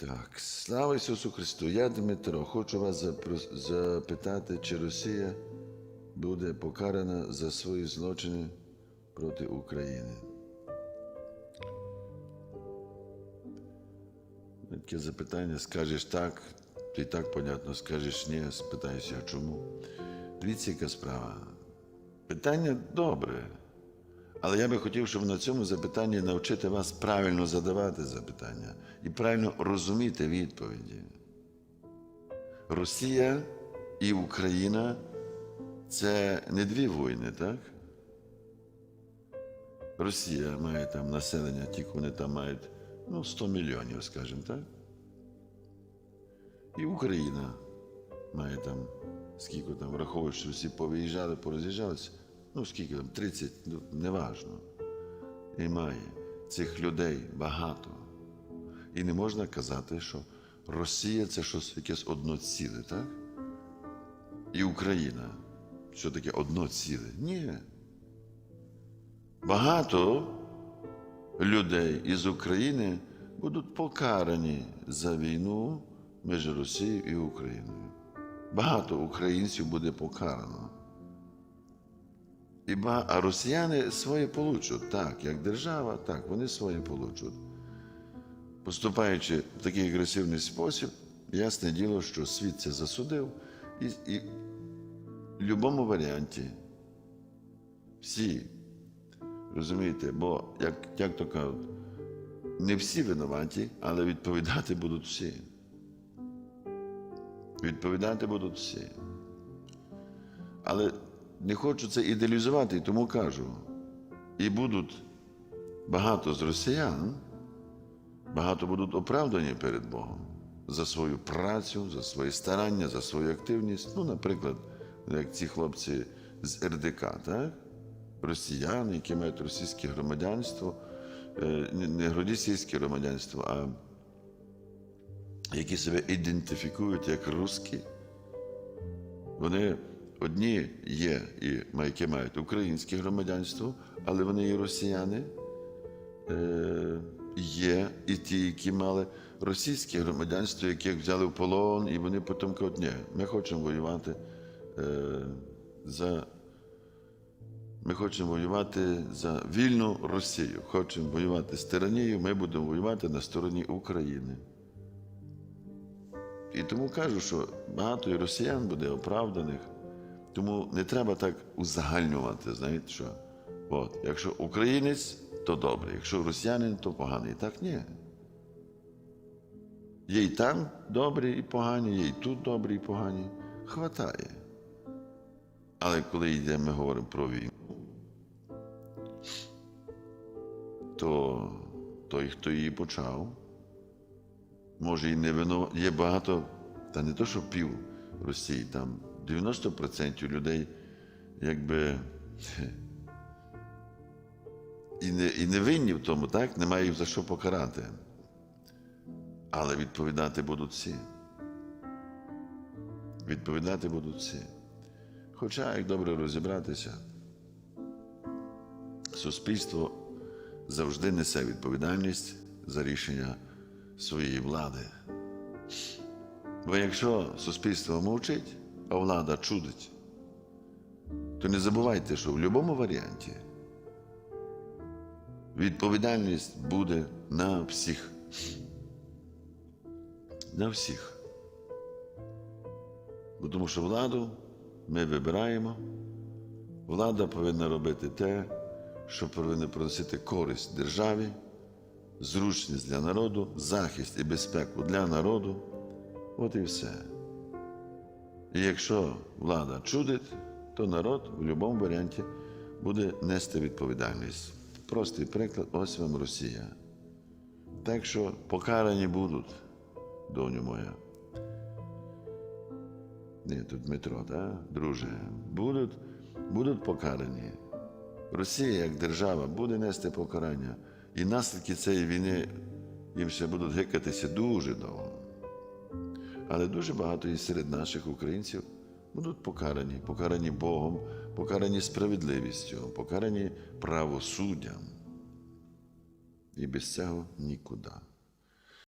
Так, слава Ісусу Христу. Я Дмитро. Хочу вас запитати, чи Росія буде покарана за свої злочини проти України. Таке запитання, скажеш так, то і так понятно, скажеш ні, спитаєшся, чому. Дивіться, яка справа. Питання добре. Але я би хотів, щоб на цьому запитанні навчити вас правильно задавати запитання і правильно розуміти відповіді. Росія і Україна це не дві війни, так? Росія має там населення, тільки вони там мають ну, 100 мільйонів, скажімо так. І Україна має там, скільки там, враховуючи, що всі повиїжджали, пороз'їжджалися, ну скільки там, 30, ну, неважно. І має цих людей багато. І не можна казати, що Росія це щось якесь одно ціле, так? І Україна. Що таке одно ціле? Ні. Багато людей із України будуть покарані за війну між Росією і Україною. Багато українців буде покарано. І ба... А росіяни своє получать, так, як держава, так, вони своє получать. Поступаючи в такий агресивний спосіб, ясне діло, що світ це засудив, і, і в будь-якому варіанті всі, розумієте, бо, як, як то кажуть, не всі винуваті, але відповідати будуть всі. Відповідати будуть всі. Але не хочу це ідеалізувати, тому кажу. І будуть багато з росіян, багато будуть оправдані перед Богом за свою працю, за свої старання, за свою активність. Ну, наприклад, як ці хлопці з РДК, так? росіяни, які мають російське громадянство, е, не російське громадянство, а які себе ідентифікують як русські. Вони одні є, і які мають українське громадянство, але вони і росіяни. Е, Є і ті, які мали російське громадянство, яких взяли в полон, і вони потім кажуть, ні, ми хочемо воювати е, за. Ми хочемо воювати за вільну Росію. Хочемо воювати з тиранією, ми будемо воювати на стороні України. І тому кажу, що багато і росіян буде оправданих. Тому не треба так узагальнювати, знаєте що? От, якщо українець, то добре, якщо росіянин, то поганий. Так ні. Є і там добрі і погані, є і тут добрі і погані. Хватає. Але коли йде, ми говоримо про війну, то той, хто її почав, може і не винуват. Є багато, та не то, що пів Росії, там 90% людей, якби і не, і не винні в тому, так? Немає їх за що покарати. Але відповідати будуть всі. Відповідати будуть всі. Хоча, як добре розібратися, суспільство завжди несе відповідальність за рішення своєї влади. Бо якщо суспільство мовчить, а влада чудить, то не забувайте, що в будь-якому варіанті відповідальність буде на всіх. На всіх. Бо Тому що владу ми вибираємо, влада повинна робити те, що повинна приносити користь державі, зручність для народу, захист і безпеку для народу. От і все. І якщо влада чудить, то народ в будь-якому варіанті буде нести відповідальність. Простий приклад, ось вам Росія. Так що покарані будуть, доню моя. Ні, тут Дмитро, так? друже. Будуть, будуть покарані. Росія як держава буде нести покарання. І наслідки цієї війни їм ще будуть гикатися дуже довго. Але дуже багато і серед наших українців будуть покарані, покарані Богом, покарані справедливістю, покарані правосуддям. І без цього нікуди.